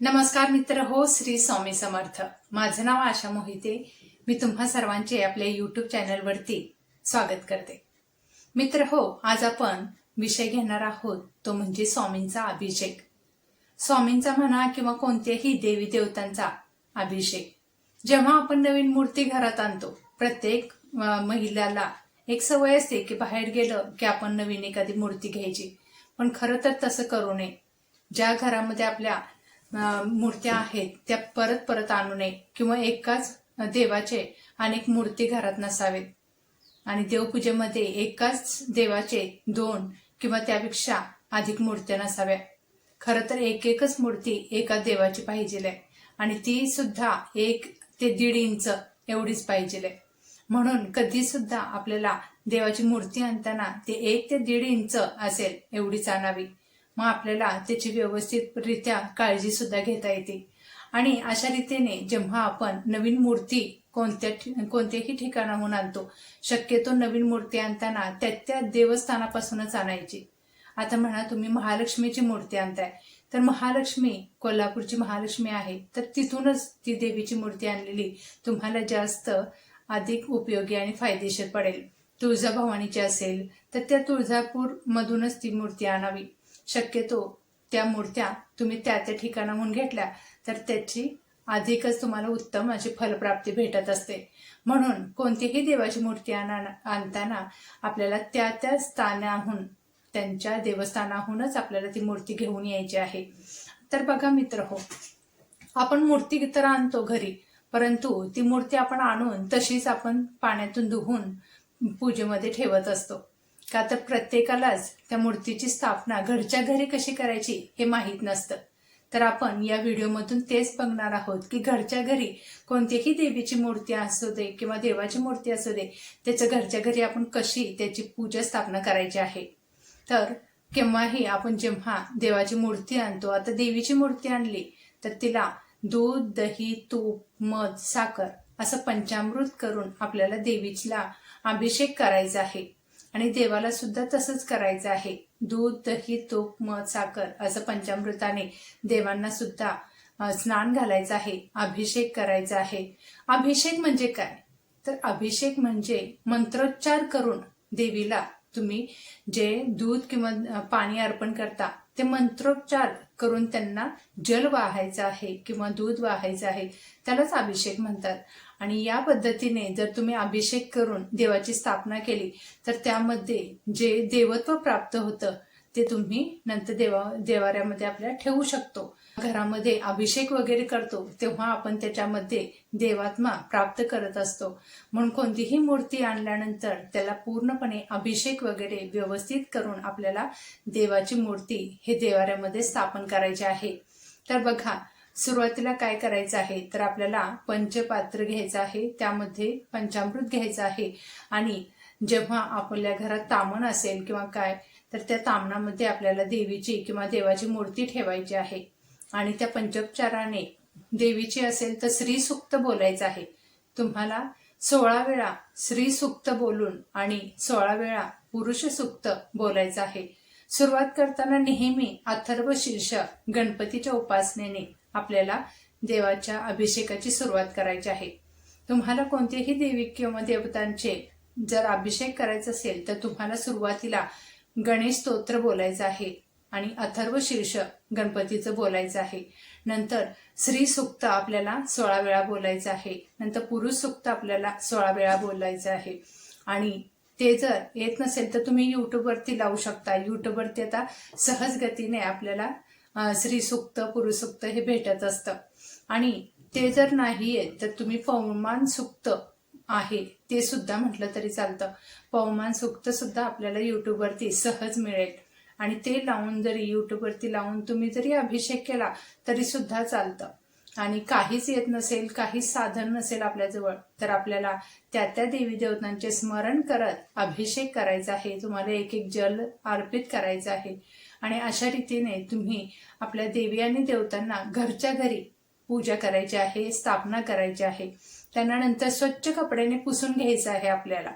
नमस्कार मित्र हो श्री स्वामी समर्थ. माझं नाव आशा मोहिते. मी तुम्हा सर्वांचे आपल्या युट्यूब चॅनलवरती स्वागत करते. मित्र हो आज आपण विषय घेणार आहोत तो म्हणजे स्वामींचा अभिषेक. स्वामींचा म्हणा किंवा कोणत्याही देवी देवतांचा अभिषेक. जेव्हा आपण नवीन मूर्ती घरात आणतो प्रत्येक महिलाला एक सवय असते की बाहेर गेलं की आपण नवीन एखादी मूर्ती घ्यायची. पण खरं तर तसं करू नये. ज्या घरामध्ये आपल्या मूर्त्या आहेत त्या परत परत आणू नये. किंवा एकाच देवाचे अनेक मूर्ती घरात नसावेत. आणि देवपूजेमध्ये एकाच देवाचे दोन किंवा त्यापेक्षा अधिक मूर्त्या नसाव्या. खरं तर एक एकच मूर्ती एका देवाची पाहिजे आणि ती सुद्धा एक ते दीड इंच एवढीच पाहिजे म्हणून कधी सुद्धा आपल्याला देवाची मूर्ती आणताना ते एक ते दीड इंच असेल एवढीच आणावी. मग आपल्याला त्याची व्यवस्थितरित्या काळजी सुद्धा घेता येते. आणि अशा रीतीने जेव्हा आपण नवीन मूर्ती कोणत्या ठि- कोणत्याही ठिकाणाहून आणतो शक्यतो नवीन मूर्ती आणताना त्या त्या देवस्थानापासूनच आणायची. आता म्हणा तुम्ही महालक्ष्मीची मूर्ती आणताय तर महालक्ष्मी कोल्हापूरची महालक्ष्मी आहे तर तिथूनच ती देवीची मूर्ती आणलेली तुम्हाला जास्त अधिक उपयोगी आणि फायदेशीर पडेल. तुळजाभवानीची असेल तर त्या तुळजापूर मधूनच ती मूर्ती आणावी. शक्यतो त्या मूर्त्या तुम्ही त्या त्या ठिकाणाहून घेतल्या तर त्याची अधिकच तुम्हाला उत्तम अशी फलप्राप्ती भेटत असते. म्हणून कोणतीही देवाची मूर्ती आणा- आणताना आपल्याला त्या त्या स्थानाहून त्यांच्या देवस्थानाहूनच आपल्याला ती मूर्ती घेऊन यायची आहे. तर बघा मित्र हो आपण मूर्ती तर आणतो घरी परंतु ती मूर्ती आपण आणून तशीच आपण पाण्यातून धुवून पूजेमध्ये ठेवत असतो. का तर प्रत्येकालाच त्या मूर्तीची स्थापना घरच्या घरी कशी करायची हे माहीत नसतं. तर आपण या व्हिडिओमधून तेच बघणार आहोत की घरच्या घरी कोणतीही देवीची मूर्ती असू दे किंवा देवाची मूर्ती असू दे त्याच्या घरच्या घरी आपण कशी त्याची पूजा स्थापना करायची आहे. तर केव्हाही आपण जेव्हा देवाची मूर्ती आणतो आता देवीची मूर्ती आणली तर तिला दूध दही तूप मध साखर असं पंचामृत करून आपल्याला देवीला अभिषेक करायचा आहे. आणि देवाला सुद्धा तसंच करायचं आहे. दूध दही तूप मध साखर असं पंचामृताने देवांना सुद्धा स्नान घालायचं आहे अभिषेक करायचा आहे. अभिषेक म्हणजे काय? तर अभिषेक म्हणजे मंत्रोच्चार करून देवीला तुम्ही जे दूध किंवा पाणी अर्पण करता ते मंत्रोच्चार करून त्यांना जल वाहायचं आहे किंवा दूध वाहायचं आहे त्यालाच अभिषेक म्हणतात. आणि या पद्धतीने जर तुम्ही अभिषेक करून देवाची स्थापना केली तर त्यामध्ये जे देवत्व प्राप्त होतं ते तुम्ही नंतर देवा देवाऱ्यामध्ये आपल्या ठेवू शकतो. घरामध्ये अभिषेक वगैरे करतो तेव्हा आपण त्याच्यामध्ये देवात्मा प्राप्त करत असतो. म्हणून कोणतीही मूर्ती आणल्यानंतर त्याला पूर्णपणे अभिषेक वगैरे व्यवस्थित करून आपल्याला देवाची मूर्ती हे देवाऱ्यामध्ये स्थापन करायची आहे. तर बघा सुरुवातीला काय करायचं आहे? तर आपल्याला पंचपात्र घ्यायचं आहे. त्यामध्ये पंचामृत घ्यायचं आहे. आणि जेव्हा आपल्या घरात तामण असेल किंवा काय तर त्या तामणामध्ये आपल्याला देवीची किंवा देवाची मूर्ती ठेवायची आहे. आणि त्या पंचोपचाराने देवीची असेल तर श्री सुक्त बोलायचं आहे. तुम्हाला सोळा वेळा श्री सुक्त बोलून आणि सोळा वेळा पुरुष सुक्त बोलायचं आहे. सुरुवात करताना नेहमी अथर्व शीर्ष गणपतीच्या उपासनेने आपल्याला देवाच्या अभिषेकाची सुरुवात करायची आहे. तुम्हाला कोणतेही देवी किंवा देवतांचे जर अभिषेक करायचा असेल तर तुम्हाला सुरुवातीला गणेश स्तोत्र बोलायचं आहे आणि अथर्व शीर्ष गणपतीचं बोलायचं आहे. नंतर श्री सुक्त आपल्याला सोळा वेळा बोलायचं आहे. नंतर पुरुष सुक्त आपल्याला सोळा वेळा बोलायचं आहे. आणि ते जर येत नसेल तर तुम्ही युट्यूबवरती लावू शकता. युट्यूबवरती आता सहज गतीने आपल्याला अं, श्री सुक्त पुरुष हे भेटत असतं. आणि ते जर नाही आहे तर तुम्ही पवमान सुक्त आहे ते सुद्धा म्हटलं तरी चालतं. पवमान सुक्त सुद्धा आपल्याला युट्यूबवरती सहज मिळेल. आणि ते लावून जरी युट्यूबवरती लावून तुम्ही जरी अभिषेक केला तरी सुद्धा चालतं. आणि काहीच येत नसेल काहीच साधन नसेल आपल्याजवळ तर आपल्याला त्या त्या देवी देवतांचे स्मरण करत अभिषेक करायचा आहे. तुम्हाला एक एक जल अर्पित करायचं आहे. आणि अशा रीतीने तुम्ही आपल्या देवी आणि देवतांना घरच्या घरी पूजा करायची आहे स्थापना करायची आहे. त्यांना नंतर स्वच्छ कपड्याने पुसून घ्यायचं आहे आपल्याला.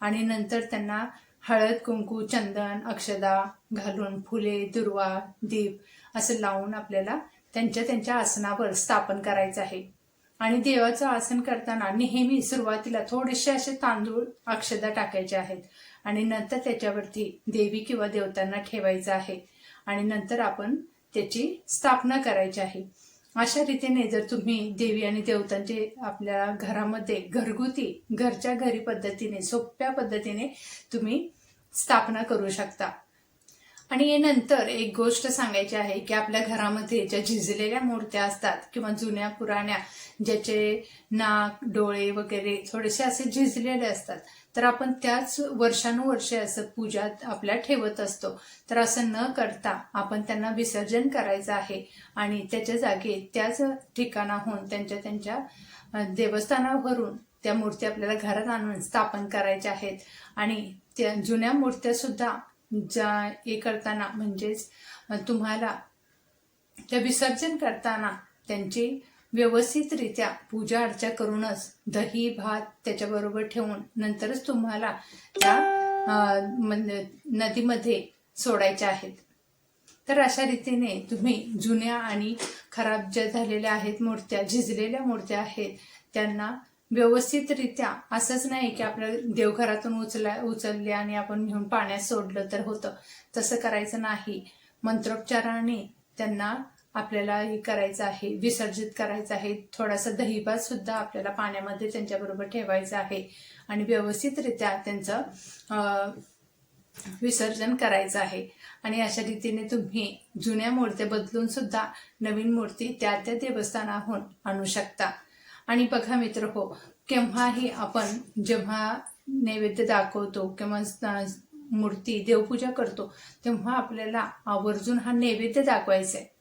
आणि नंतर त्यांना हळद कुंकू चंदन अक्षदा घालून फुले दुर्वा दीप असं लावून आपल्याला त्यांच्या त्यांच्या आसनावर स्थापन करायचं आहे. आणि देवाचं आसन करताना नेहमी सुरुवातीला थोडेसे असे तांदूळ अक्षदा टाकायचे आहेत. आणि नंतर त्याच्यावरती देवी किंवा देवतांना ठेवायचं आहे. आणि नंतर आपण त्याची स्थापना करायची आहे. अशा रीतीने जर तुम्ही देवी आणि देवतांचे आपल्या घरामध्ये घरगुती घरच्या घरी पद्धतीने सोप्या पद्धतीने तुम्ही स्थापना करू शकता. आणि नंतर एक गोष्ट सांगायची आहे की आपल्या घरामध्ये ज्या झिजलेल्या मूर्त्या असतात किंवा जुन्या पुराण्या ज्याचे नाक डोळे वगैरे थोडेसे असे झिजलेले असतात तर आपण त्याच वर्षानुवर्षे असं पूजा आपल्या ठेवत असतो. तर असं न करता आपण त्यांना विसर्जन करायचं आहे आणि त्याच्या जागी त्याच ठिकाणाहून त्यांच्या त्यांच्या देवस्थानावरून त्या मूर्ती आपल्याला घरात आणून स्थापन करायच्या आहेत. आणि त्या जुन्या मूर्त्या सुद्धा ज्या हे करताना म्हणजेच तुम्हाला त्या विसर्जन करताना त्यांची व्यवस्थितरित्या पूजा अर्चा करूनच दही भात त्याच्याबरोबर ठेवून नंतरच तुम्हाला त्या नदीमध्ये सोडायच्या आहेत. तर अशा रीतीने तुम्ही जुन्या आणि खराब ज्या झालेल्या आहेत मूर्त्या झिजलेल्या मूर्त्या आहेत त्यांना व्यवस्थितरित्या. असंच नाही की आपल्या देवघरातून उचला उचलले आणि आपण घेऊन पाण्यात सोडलं तर होतं. तसं करायचं नाही. मंत्रोपचाराने त्यांना आपल्याला हे करायचं आहे विसर्जित करायचं आहे. थोडासा दहीभात सुद्धा आपल्याला पाण्यामध्ये त्यांच्याबरोबर ठेवायचं आहे. आणि व्यवस्थितरित्या त्यांचं विसर्जन करायचं आहे. आणि अशा रीतीने तुम्ही जुन्या मूर्त्या बदलून सुद्धा नवीन मूर्ती त्या त्या देवस्थानाहून आणू शकता. आणि बघा मित्र हो केव्हाही आपण जेव्हा नैवेद्य दाखवतो किंवा मूर्ती देवपूजा करतो तेव्हा आपल्याला आवर्जून हा नैवेद्य दाखवायचा आहे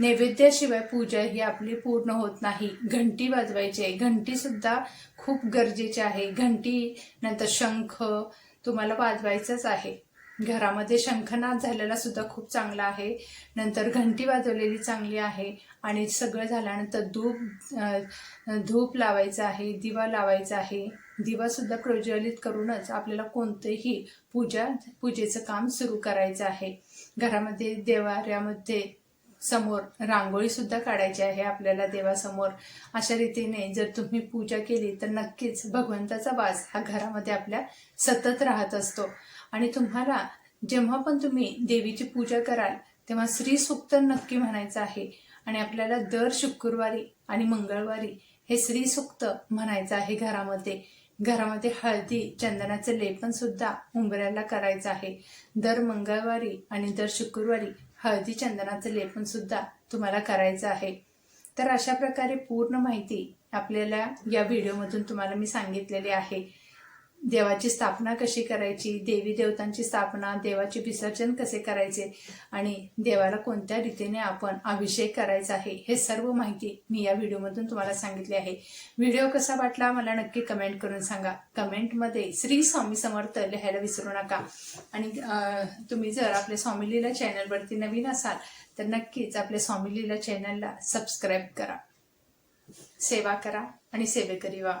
नैवेद्याशिवाय पूजा ही आपली पूर्ण होत नाही. घंटी वाजवायची आहे. घंटी सुद्धा खूप गरजेची आहे. घंटी नंतर शंख तुम्हाला वाजवायचंच आहे. घरामध्ये शंखनाद झालेला सुद्धा खूप चांगला आहे. नंतर घंटी वाजवलेली चांगली आहे. आणि सगळं झाल्यानंतर धूप धूप लावायचं आहे दिवा लावायचा आहे. दिवासुद्धा प्रज्वलित करूनच आपल्याला कोणतेही पूजा पूजेचं काम सुरू करायचं आहे. घरामध्ये देवाऱ्यामध्ये समोर रांगोळीसुद्धा काढायची आहे आपल्याला देवासमोर. अशा रीतीने जर तुम्ही पूजा केली तर नक्कीच भगवंताचा वास हा घरामध्ये आपल्या सतत राहत असतो. आणि तुम्हाला जेव्हा पण तुम्ही देवीची पूजा कराल तेव्हा श्री सूक्त नक्की म्हणायचं आहे. आणि आपल्याला दर शुक्रवारी आणि मंगळवारी हे श्री सूक्त म्हणायचं आहे घरामध्ये. घरामध्ये हळदी चंदनाचं लेपन सुद्धा उंबऱ्याला करायचं आहे. दर मंगळवारी आणि दर शुक्रवारी हळदी चंदनाचं लेपन सुद्धा तुम्हाला करायचं आहे. तर अशा प्रकारे पूर्ण माहिती आपल्याला या व्हिडिओमधून तुम्हाला मी सांगितलेली आहे. देवाची स्थापना कशी करायची? देवी देवतांची स्थापना देवाचे विसर्जन कसे करायचे? आणि देवाला कोणत्या रीतीने आपण अभिषेक करायचा आहे? हे सर्व माहिती मी या व्हिडिओमधून तुम्हाला सांगितली आहे. व्हिडिओ कसा वाटला मला नक्की कमेंट करून सांगा. कमेंटमध्ये श्री स्वामी समर्थ लिहायला विसरू नका. आणि तुम्ही जर आपल्या स्वामी लीला चॅनलवरती नवीन असाल तर नक्कीच आपल्या स्वामी लीला चॅनलला सबस्क्राईब करा. सेवा करा आणि सेवेकरी व्हा.